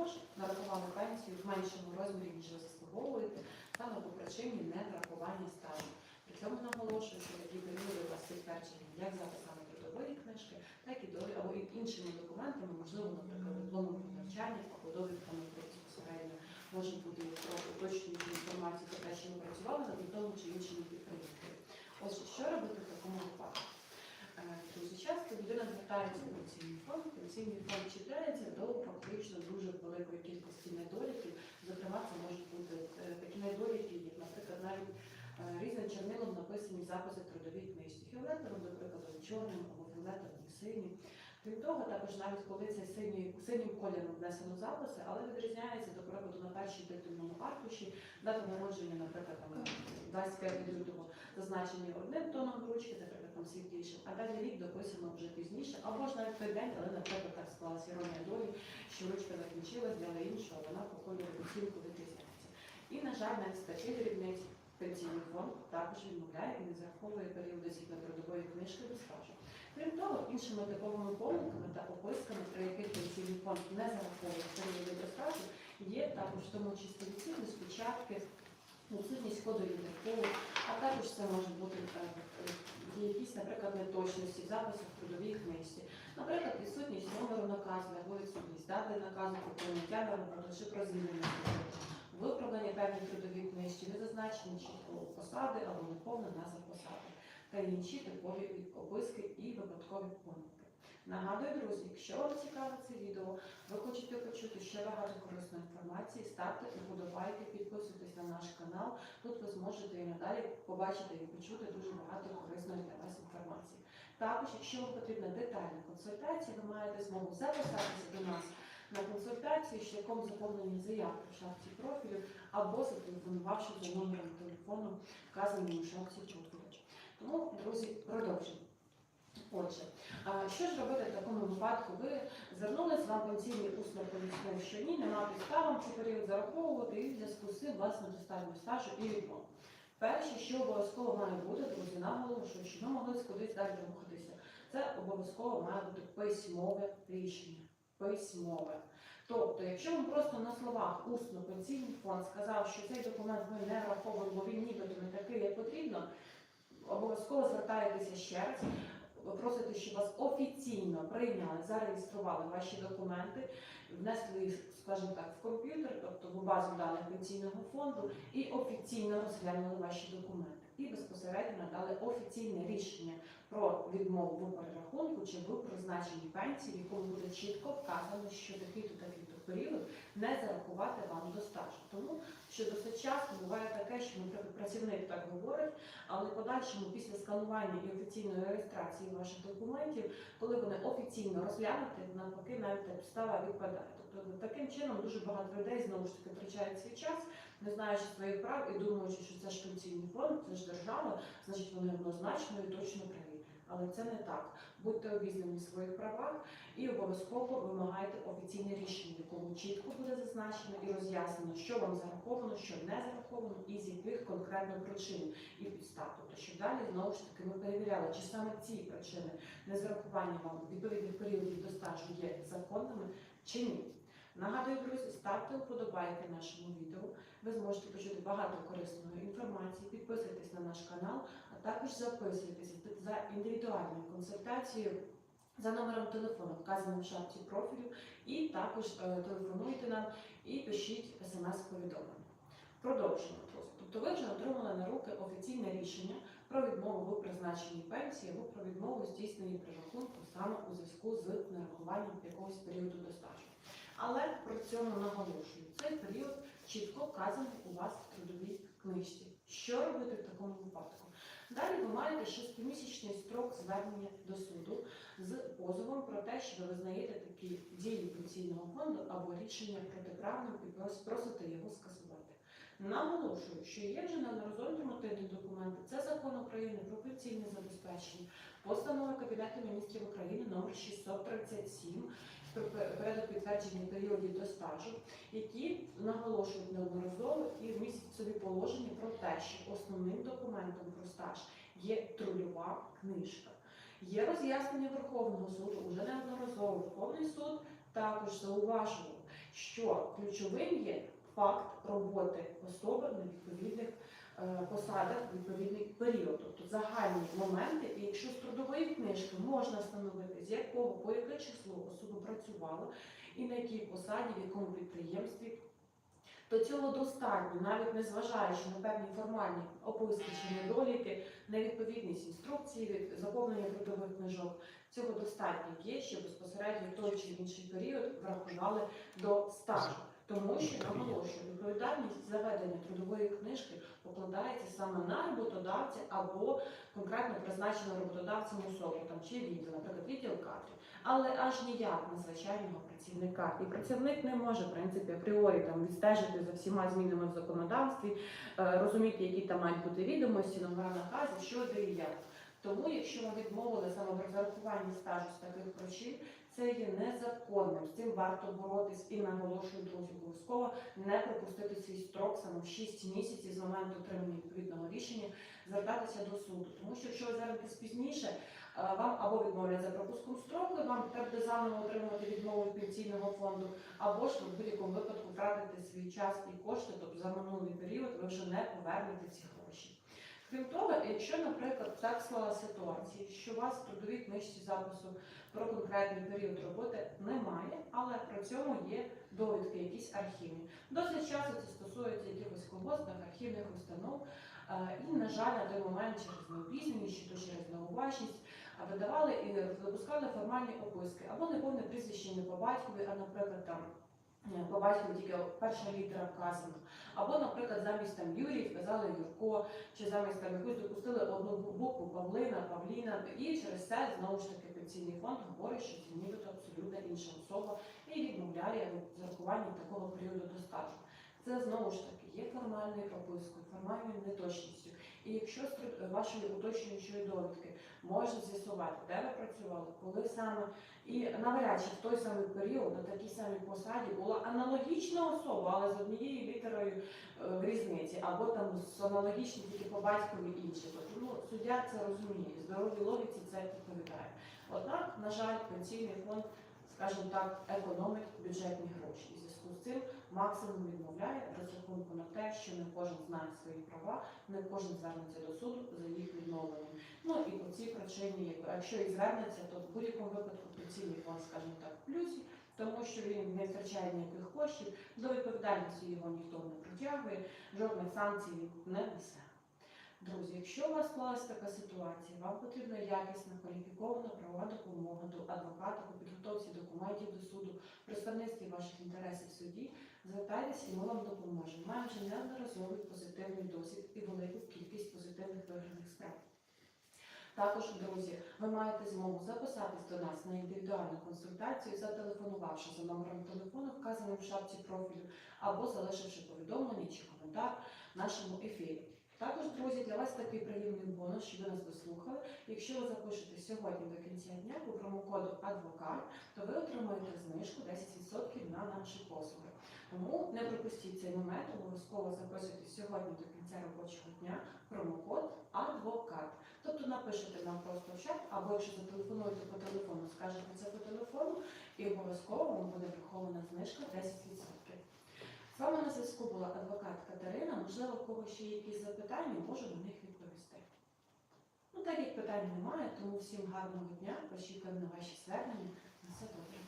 Також нарахували пенсію в меншому розмірі, ніж ви заслуговуєте, саме по причині неврахування стажу. При цьому наголошую, що такі періоди у вас підтверджені як записами трудової книжки, так і до або іншими документами, можливо, наприклад, дипломом навчання або довідками про безпосередньо може бути про уточнюючу інформацію про те, що ви працювали на тому чи іншому підприємстві. Отже, що робити в такому випадку? Дуже часто людина звертається в пенсійний фонд, пенсійний фонд чіпляється до фактично дуже великої кількості недоліків. Зокрема, це можуть бути е, такі недоліки, як, наприклад, навіть е, різним чорнилом написані записи трудовій книжці. Фіолетовим, до чорним або фіолетовим синім. Крім того, також навіть коли це синій, синім кольором внесено записи, але відрізняється, до прикладу, на першій титульному аркуші, дата народження, наприклад, там 25 лютого зазначені одним тоном ручки, наприклад, там світлішим, а далі рік дописано вже пізніше, або ж навіть той день, але, наприклад, так склалася іронія долі, що ручка закінчилась, іншу, а вона по кольору оцінку відрізняється. І, на жаль, навіть з таких дрібниць пенсійний фонд також відмовляє і не зараховує періоди згідно трудової книжки до стажу. Крім того, іншими типовими помилками та описками, при яких пенсійний фонд не зараховує до стажу, є також в тому числі відсутність печатки, відсутність коду індексову, а також це може бути е, якісь, наприклад, неточності в записах в трудовій книжці. Наприклад, відсутність номеру наказу або відсутність дати наказу про прийняття на чи про звільнення служби, виправдання певних трудовій книжці, не зазначені чітко посади або неповна назва посади та інші типові описки і випадкові помилки. Нагадую, друзі, якщо вам цікаве це відео, ви хочете почути ще багато корисної інформації, ставте вподобайки, підписуйтесь на наш канал. Тут ви зможете і надалі побачити і почути дуже багато корисної для вас інформації. Також, якщо вам потрібна детальна консультація, ви маєте змогу записатися до нас на консультацію шляхом заповнення заявки в шапці профілю або зателефонувавши за номером телефону, вказаним у шапці профілю. Тому, друзі, продовжуємо. Отже, що ж робити в такому випадку? Ви звернулись, вам пенсійний усно пояснив, що ні, нема підстав вам цей період зараховувати, і в зв'язку з цим у стажу і відмов. Перше, що обов'язково має бути, друзі, наголошую, що ми могли кудись далі рухатися. Це обов'язково має бути письмове рішення. Письмове. Тобто, якщо вам просто на словах усно пенсійний фонд сказав, що цей документ ми не враховуємо, бо він нібито не такий, як потрібно, обов'язково звертаєтеся ще раз. Просите, щоб вас офіційно прийняли, зареєстрували ваші документи, внесли їх, скажімо так, в комп'ютер, тобто в базу даних пенсійного фонду, і офіційно розглянули ваші документи. І безпосередньо надали офіційне рішення про відмову перерахунку чи в призначенні пенсії, в якому буде чітко вказано, що такий-то такий-то період не зарахувати вам до стажу. Тому що досить часто буває таке, що працівник так говорить, але в подальшому після сканування і офіційної реєстрації ваших документів, коли вони офіційно розглянуті, навпаки, навіть та підстава відпадає. Тобто таким чином дуже багато людей знову ж таки втрачають свій час, не знаючи своїх прав і думаючи, що це ж пенсійний фонд, це ж держава, значить вони однозначно і точно праві. Але це не так. Будьте обізнані в своїх правах і обов'язково вимагайте офіційне рішення, якому чітко буде зазначено і роз'яснено, що вам зараховано, що не зараховано, і з яких конкретно причин і підстав. Тобто, щоб далі знову ж таки ми перевіряли, чи саме ці причини незарахування вам відповідних періодів до стажу є законними чи ні. Нагадую, друзі, ставте вподобайки нашому відео. Ви зможете почути багато корисної інформації. Підписуйтесь на наш канал, а також записуйтесь за індивідуальною консультацією за номером телефону, вказаним в шапці профілю, і також е, телефонуйте нам і пишіть смс-повідомлення. Продовжуємо просто. Тобто ви вже отримали на руки офіційне рішення про відмову в призначенні пенсії або про відмову здійсненні прирахунку саме у зв'язку з нарахуванням якогось періоду до. Але при цьому наголошую, цей період чітко вказаний у вас в трудовій книжці. Що робити в такому випадку? Далі ви маєте шестимісячний строк звернення до суду з позовом про те, що ви визнаєте такі дії пенсійного фонду або рішення протиправним і прос- просите його скасувати. Наголошую, що є вже неодноразові нормативні документи. Це закон України про пенсійне забезпечення, постанова Кабінету міністрів України номер 637 про пе- підтвердження періодів до стажу, які наголошують неодноразово і містять собі положення про те, що основним документом про стаж є трудова книжка. Є роз'яснення Верховного суду уже неодноразово. Верховний суд також зауважував, що ключовим є факт роботи особи на відповідних е, посадах відповідний період, тобто загальні моменти, і якщо з трудової книжки можна встановити, з якого по яке число особа працювала і на якій посаді, в якому підприємстві, то цього достатньо, навіть не зважаючи на певні формальні описки чи недоліки, невідповідність інструкції, від заповнення трудових книжок. Цього достатньо є, що безпосередньо той чи інший період врахували до стажу. Тому що наголошую, відповідальність за ведення трудової книжки покладається саме на роботодавця або конкретно призначену роботодавцем особу, там чи відділ, наприклад, відділ кадрів, але аж ніяк на звичайного працівника. І працівник не може, в принципі, апріорі там відстежити за всіма змінами в законодавстві, е, розуміти, які там мають бути відомості, номера наказів, що де і як. Тому, якщо ми відмовили саме при зарахуванні стажу з таких причин, це є незаконним. З цим варто боротись і наголошую, друзі, обов'язково не пропустити свій строк саме в 6 місяців з моменту отримання відповідного рішення, звертатися до суду. Тому що якщо ви звернетесь пізніше, е, вам або відмовлять за пропуском строку, вам треба заново отримувати відмову від пенсійного фонду, або ж в будь-якому випадку втратите свій час і кошти, тобто за минулий період ви вже не повернете ці гроші. Крім того, якщо, наприклад, так склала ситуація, що у вас в трудовій книжці запису про конкретний період роботи немає, але при цьому є довідки, якісь архівні. Досить часто це стосується якихось колгоспних архівних установ. Е, І, на жаль, на той момент через необізнаність чи то через неуважність е, видавали і випускали формальні описки або неповне прізвище не по батькові, а, наприклад, там по батькові тільки перша літера вказана. Або, наприклад, замість там Юрій вказали Юрко, чи замість там якусь допустили одну букву Павлина, Павліна, і через це знову ж таки пенсійний фонд говорить, що це нібито абсолютно інша особа і відмовляє від зарахування такого періоду до. Це знову ж таки є формальною пропискою, формальною неточністю. І якщо з вашої уточнюючої довідки можна з'ясувати, де ви працювали, коли саме, і навряд чи в той самий період на такій самій посаді була аналогічна особа, але з однією літерою е, в різниці, або там з аналогічні тільки по батькові інші. Тобто ну, суддя це розуміє, здоровій логіці це відповідає. Однак, на жаль, пенсійний фонд, скажімо так, економить бюджетні гроші. І зв'язку з цим максимум відмовляє розрахунку на те, що не кожен знає свої права, не кожен звернеться до суду за їх відновленням. Ну і по цій причині, якщо і звернеться, то в будь-якому випадку пенсійний фонд, скажімо так, в плюсі, тому що він не втрачає ніяких коштів, до відповідальності його ніхто не притягує, жодних санкцій не несе. Друзі, якщо у вас склалася така ситуація, вам потрібна якісна, кваліфікована правова допомога до адвоката по підготовці документів до суду, представництві ваших інтересів в суді, звертайтеся і ми вам допоможемо. Маємо вже неодноразовий позитивний досвід і велику кількість позитивних виграних справ. Також, друзі, ви маєте змогу записатись до нас на індивідуальну консультацію, зателефонувавши за номером телефону, вказаним в шапці профілю, або залишивши повідомлення чи коментар в нашому ефірі. Також, друзі, для вас такий приємний бонус, що ви нас дослухали. Якщо ви запишете сьогодні до кінця дня по промокоду Адвокат, то ви отримаєте знижку 10% на наші послуги. Тому не пропустіть цей момент, обов'язково записуйте сьогодні до кінця робочого дня промокод Адвокат. Тобто напишете нам просто в чат, або якщо зателефонуєте по телефону, скажете це по телефону, і обов'язково вам буде врахована знижка 10%. З вами на зв'язку була адвокат Катерина. Можливо, у кого ще є якісь запитання, можу на них відповісти. Ну, так як питань немає, тому всім гарного дня. Очікуємо на ваші звернення. На все добре.